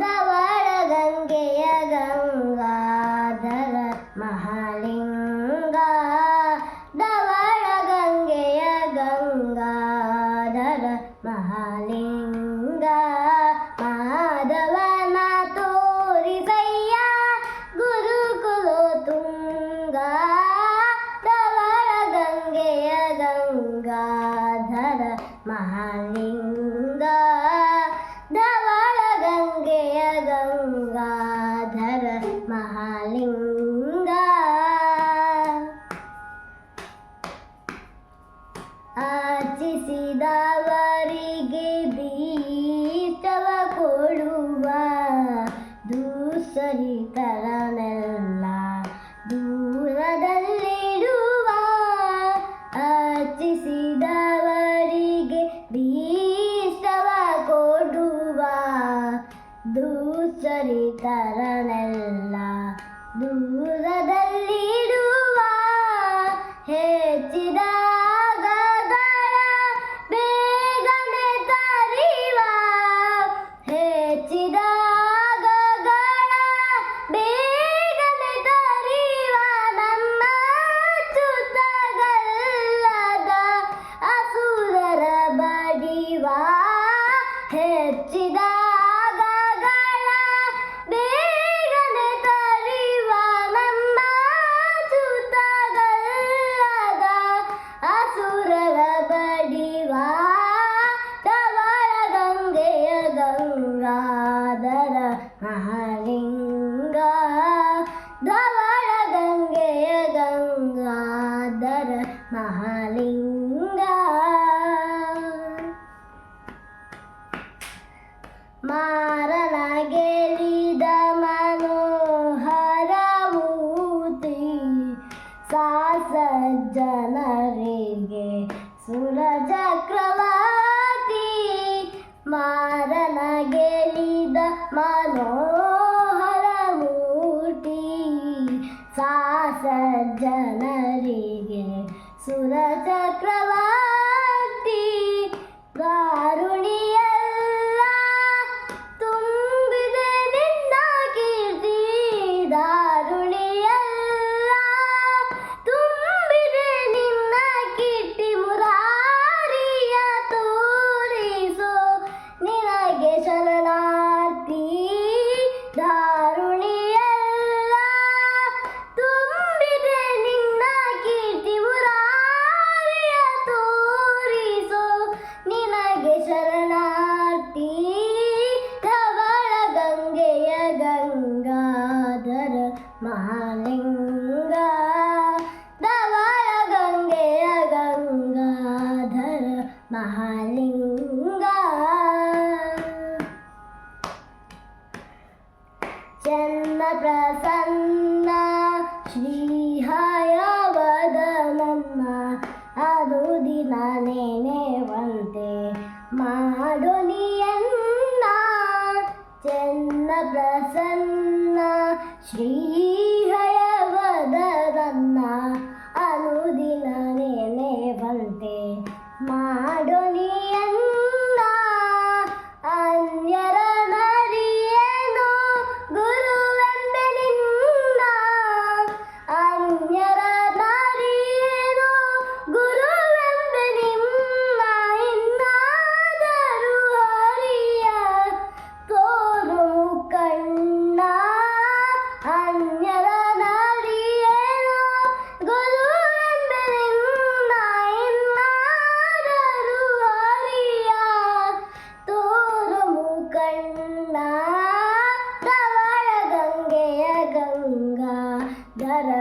ಧವಳ ಗಂಗೆಯ ಗಂಗಾಧರ ಮಹಾಲಿಂಗ ಧವಳ ಗಂಗೆಯ ಗಂಗಾಧರ ಮಹಾಲಿಂಗ ಮಾಧವನ ತೋರಿಸಯ್ಯ ಗುರುಕುಲ ತುಂಗ ಧವಳ ಗಂಗೆಯ ಗಂಗಾಧರ ಮಹಾಲಿಂಗ ಮಹಾಲಿಂಗ ಆಚಿಸಿದವರಿಗೆ ಬೀಷ್ಟವ ಕೊಡುವ ದೂಸರಿತರನೆಲ್ಲ ದೂರದಲ್ಲಿಡುವ ಆಚಿಸಿದವರಿಗೆ ಬೀಷ್ಟವ ಕೊಡುವ ದೂಸರಿತರನೆಲ್ಲ ದೂರದಲ್ಲಿಡುವ ಹೆಚ್ಚಿದ ಬೇಗನೆ ತರಿವ ಹೆಚ್ಚಿದ ಬೇಗನೆ ತರಿವ ನಮ್ಮ ಚುತಗಲ್ಲದ ಅಸುರರ ಬಡಿವ ಹೆಚ್ಚಿದ ಮಹಾಲಿಂಗ ಧವಳ ಗಂಗೆಯ ಗಂಗಾಧರ ಮಹಾಲಿಂಗ. ಮಾರನಗೆಲಿದ ಮನೋಹರ ಮೂರ್ತಿ ಸಾಸ ಜನರಿಗೆ ಸುರ ಚಕ್ರವರ್ತಿ ಮಾರನ ಗೆಲಿದ ಮನೋಹರ ಮೂರ್ತಿ ಸಾಸ ಜನರಿಗೆ ಸುರ ಚನ್ನ ಪ್ರಸನ್ನ ಶ್ರೀಹಯವದನನ್ನ ಅದು ಧರ